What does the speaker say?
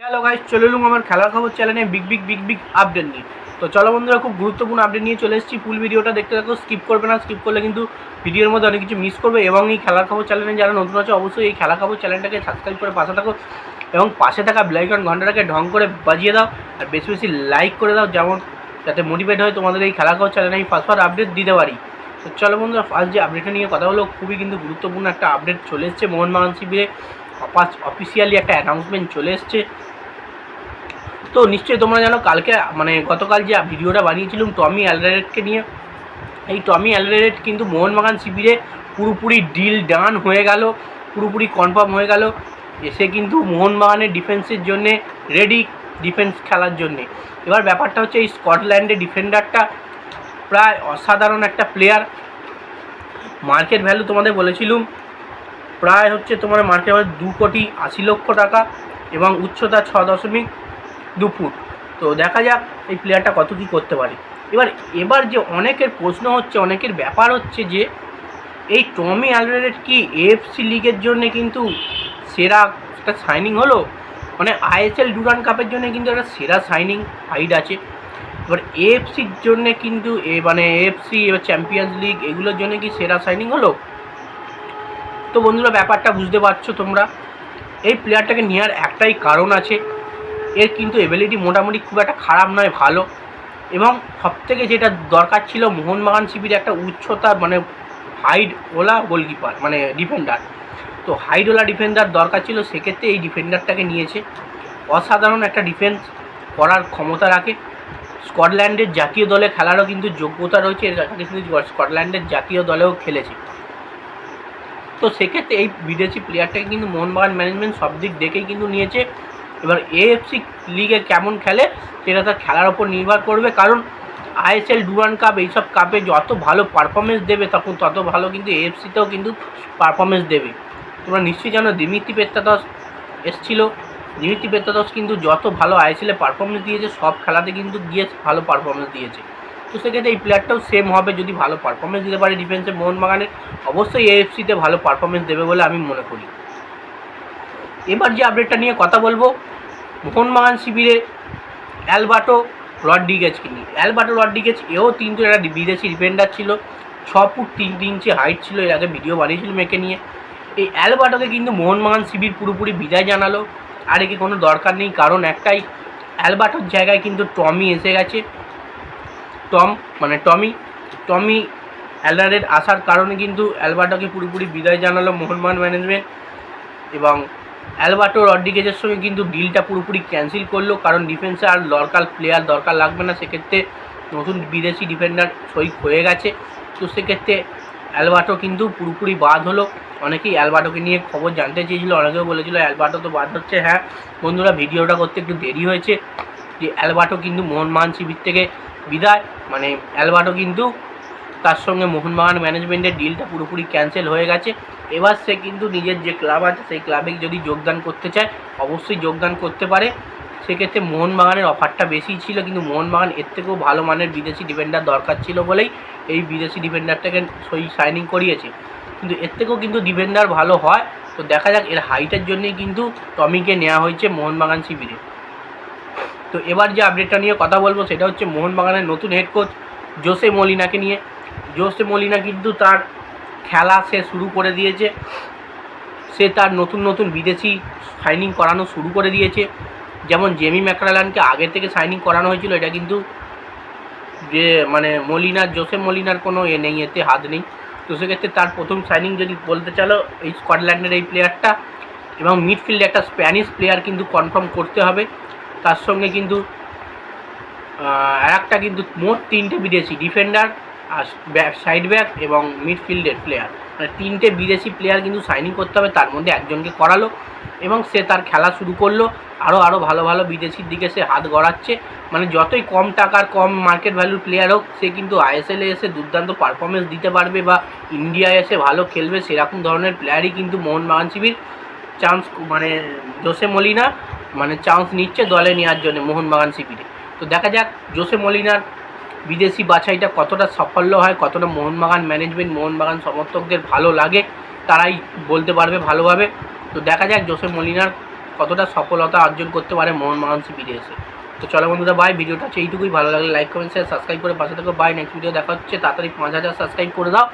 Hello guys চলে এলুম আমার খেলার খবর চ্যানেলে big big big big update নিয়ে। তো চলো বন্ধুরা, খুব গুরুত্বপূর্ণ আপডেট নিয়ে চলে এসেছি। ফুল ভিডিওটা দেখতে থাকো স্কিপ করবে না স্কিপ করলে কিন্তু ভিডিওর মধ্যে অনেক কিছু মিস করবে এবং এই খেলার খবর চ্যানেলে যারা নতুন আছে, অবশ্যই এই খেলার খবর চ্যানেলটাকে সাবস্ক্রাইব করে পাশে থাকো এবং পাশে থাকা ব্লাইকন ঘন্টাটাকে ঢং করে বাজিয়ে দাও আর বেশি বেশি লাইক করে দাও যেমন যাতে মোটিভেট হয় তোমাদের এই খেলার খবর চ্যানেলে আমি ফার্স্ট ফার্স্ট আপডেট দিতে পারি। তো চলো বন্ধুরা ফার্স্ট যে আপডেটটা নিয়ে কথা হলো খুবই কিন্তু গুরুত্বপূর্ণ একটা আপডেট চলে এসছে মোহনবাগান শিবিরে। অফিসিয়ালি একটা অ্যানাউন্সমেন্ট চলে এসছে। তো নিশ্চয়ই তোমরা জানো, কালকে মানে গতকাল যে ভিডিওটা বানিয়েছিলাম টমি অ্যালরেডকে নিয়ে, এই টমি অ্যালরেড কিন্তু মোহনবাগান শিবিরে পুরোপুরি ডিল ডান হয়ে গেল, পুরোপুরি কনফার্ম হয়ে গেল এসে কিন্তু মোহনবাগানের ডিফেন্সের জন্যে রেডি ডিফেন্স খেলার জন্যে। এবার ব্যাপারটা হচ্ছে এই স্কটল্যান্ডের ডিফেন্ডারটা প্রায় অসাধারণ একটা প্লেয়ার মার্কেট ভ্যালু তোমাদের বলেছিলুম প্রায় হচ্ছে তোমার মার্কেট ভ্যালু দু কোটি আশি লক্ষ টাকা এবং উচ্চতা ছ দশমিক দু ফুট। তো দেখা যাক এই প্লেয়ারটা কত কী করতে পারে। এবার এবার যে অনেকের প্রশ্ন হচ্ছে, অনেকের ব্যাপার হচ্ছে যে, এই টমি অ্যালরেড কি এএফসি লিগের জন্য কিন্তু সেরা একটা সাইনিং হলো? মানে আইএসএল ডুরান কাপের জন্য কিন্তু একটা সেরা সাইনিং হাইড আছে। এবার এএফসির জন্য কিন্তু এ মানে এএফসি এবার চ্যাম্পিয়ন্স লিগ এগুলোর জন্য কি সেরা সাইনিং হলো? তো বন্ধুরা ব্যাপারটা বুঝতে পারছ তোমরা। এই প্লেয়ারটাকে নেওয়ার একটাই কারণ আছে। এর কিন্তু এবিলিটি মোটামুটি খুব একটা খারাপ নয়, ভালো। এবং সবথেকে যেটা দরকার ছিল মোহনবাগান শিবির একটা উচ্চতা মানে হাইট ওলা গোলকিপার মানে ডিফেন্ডার তো হাইট ওলা ডিফেন্ডার দরকার ছিল, সেক্ষেত্রে এই ডিফেন্ডারটাকে নিয়েছে। অসাধারণ একটা ডিফেন্স করার ক্ষমতা রাখে। স্কটল্যান্ডের জাতীয় দলে খেলারও কিন্তু যোগ্যতা রয়েছে। এর কিন্তু স্কটল্যান্ডের জাতীয় দলেও খেলেছে। তো সেক্ষেত্রে এই বিদেশি প্লেয়ারটাকে কিন্তু মোহনবাগান ম্যানেজমেন্ট সব দিক দেখেই কিন্তু নিয়েছে। এবার এএফসি লিগে কেমন খেলে, সেটা তার খেলার ওপর নির্ভর করবে। কারণ আইএসএল ডুরান কাপ এইসব কাপে যত ভালো পারফরমেন্স দেবে, তখন তত ভালো কিন্তু এএফসিতেও কিন্তু পারফরমেন্স দেবে। তোমরা নিশ্চয়ই জানো, দিমিত্রি পেত্তাদস এসছিল। দিমিত্রি পেত্তাদস কিন্তু যত ভালো আইএসএলে পারফরমেন্স দিয়েছে, সব খেলাতে কিন্তু গিয়ে ভালো পারফরমেন্স দিয়েছে। তো সেক্ষেত্রে এই প্লেয়ারটাও সেম হবে যদি ভালো পারফরমেন্স দিতে পারে ডিফেন্সে মোহনবাগানের অবশ্যই এএফসিতে ভালো পারফরমেন্স দেবে বলে আমি মনে করি। এবার যে আপডেটটা নিয়ে কথা বলব, মোহনবাগান শিবিরে অ্যালবার্টো রড্রিগেজকে নিয়ে। অ্যালবার্টো রড্রিগেজ, এও কিন্তু একটা বিদেশি ডিফেন্ডার ছিল। ছ ফুট তিন ইঞ্চি হাইট ছিল, এর আগে ভিডিও বানিয়েছিল মেয়েকে নিয়ে। এই অ্যালবার্টোকে কিন্তু মোহনবাগান শিবির পুরোপুরি বিদায় জানালো। আর একে কোনো দরকার নেই, কারণ একটাই অ্যালবার্টোর জায়গায় কিন্তু টমি এসে গেছে। টম মানে টমি টমি অ্যালবার্টের আসার কারণে কিন্তু অ্যালবার্টোকে পুরোপুরি বিদায় জানালো মোহনবাগান ম্যানেজমেন্ট এবং অ্যালবার্টো রড্রিগেজের সঙ্গে কিন্তু ডিলটা পুরোপুরি ক্যান্সেল করল কারণ ডিফেন্সে আর দরকার প্লেয়ার দরকার লাগবে না। সেক্ষেত্রে নতুন বিদেশি ডিফেন্ডার সই হয়ে গেছে। তো সেক্ষেত্রে অ্যালবার্টো কিন্তু পুরোপুরি বাদ হলো। অনেকেই অ্যালবার্টোকে নিয়ে খবর জানতে চেয়েছিল, অনেকেও বলেছিল অ্যালবার্টো তো বাদ হচ্ছে। হ্যাঁ বন্ধুরা, ভিডিওটা করতে একটু দেরি হয়েছে। যে অ্যালবার্টো কিন্তু মোহনবাগান শিবির থেকে বিদায়। মানে অ্যালবার্টো কিন্তু তার সঙ্গে মোহনবাগান ম্যানেজমেন্টের ডিলটা পুরোপুরি ক্যান্সেল হয়ে গেছে। এবার সে কিন্তু নিজের যে ক্লাব আছে, সেই ক্লাবে যদি যোগদান করতে চায়, অবশ্যই যোগদান করতে পারে। সেক্ষেত্রে মোহনবাগানের অফারটা বেশি ছিল, কিন্তু মোহনবাগান এর থেকেও ভালো মানের বিদেশি ডিফেন্ডার দরকার ছিল বলেই এই বিদেশি ডিফেন্ডারটাকে সই সাইনিং করিয়েছে। কিন্তু এর থেকেও কিন্তু ডিফেন্ডার ভালো হয়। তো দেখা যাক, এর হাইটের জন্যই কিন্তু টমিকে নেওয়া হয়েছে মোহনবাগান শিবিরে। তো এবার যে আপডেটটা নিয়ে কথা বলব সেটা হচ্ছে মোহনবাগানের নতুন হেড কোচ জোসে মলিনাকে নিয়ে। জোসে মলিনা কিন্তু তার খেলা সে শুরু করে দিয়েছে। সে তার নতুন নতুন বিদেশি সাইনিং করানো শুরু করে দিয়েছে। যেমন জেমি ম্যাকরালানকে আগে থেকে সাইনিং করানো হয়েছিল, এটা কিন্তু যে মানে মলিনার জোসে মলিনার কোনো এ নেই, এতে হাত নেই। তো সেক্ষেত্রে তার প্রথম সাইনিং যদি বলতে চালো, এই স্কটল্যান্ডের এই প্লেয়ারটা এবং মিডফিল্ডে একটা স্প্যানিশ প্লেয়ার কিন্তু কনফার্ম করতে হবে। তার সঙ্গে কিন্তু আর একটা কিন্তু মোট তিনটে বিদেশি ডিফেন্ডার আর সাইড ব্যাক এবং মিডফিল্ডের প্লেয়ার মানে তিনটে বিদেশি প্লেয়ার কিন্তু সাইনিং করতে হবে, তার মধ্যে একজনকে করালো এবং সে তার খেলা শুরু করল। আরও আরও ভালো ভালো বিদেশির দিকে সে হাত গড়াচ্ছে। মানে যতই কম টাকার, কম মার্কেট ভ্যালুর প্লেয়ার হোক, সে কিন্তু আইএসএলে এসে দুর্দান্ত পারফরমেন্স দিতে পারবে বা ইন্ডিয়ায় এসে ভালো খেলবে, সেরকম ধরনের প্লেয়ারই কিন্তু মোহনবাগান শিবির চান্স মানে জোসে মলিনা মানে চান্স নিচ্ছে দলে নেওয়ার জন্য মোহনবাগান শিবিরে তো দেখা যাক জোসে মলিনার বিদেশি বাছাইটা কতটা সাফল্য হয়, কতটা মোহনবাগান ম্যানেজমেন্ট মোহনবাগান সমর্থকদের ভালো লাগে, তারাই বলতে পারবে ভালোভাবে। তো দেখা যাক জোসে মলিনার কতটা সফলতা অর্জন করতে পারে মোহনবাগান মোহন ফিরে এসে। তো চলো বন্ধুরা বাই ভিডিওটা হচ্ছে এইটুকুই। ভালো লাগলে লাইক কমেন্ট শেয়ার সাবস্ক্রাইব করে পাশে থাকো। বাই নেক্সট ভিডিও দেখা হচ্ছে। তাড়াতাড়ি পাঁচ হাজার সাবস্ক্রাইব করে দাও।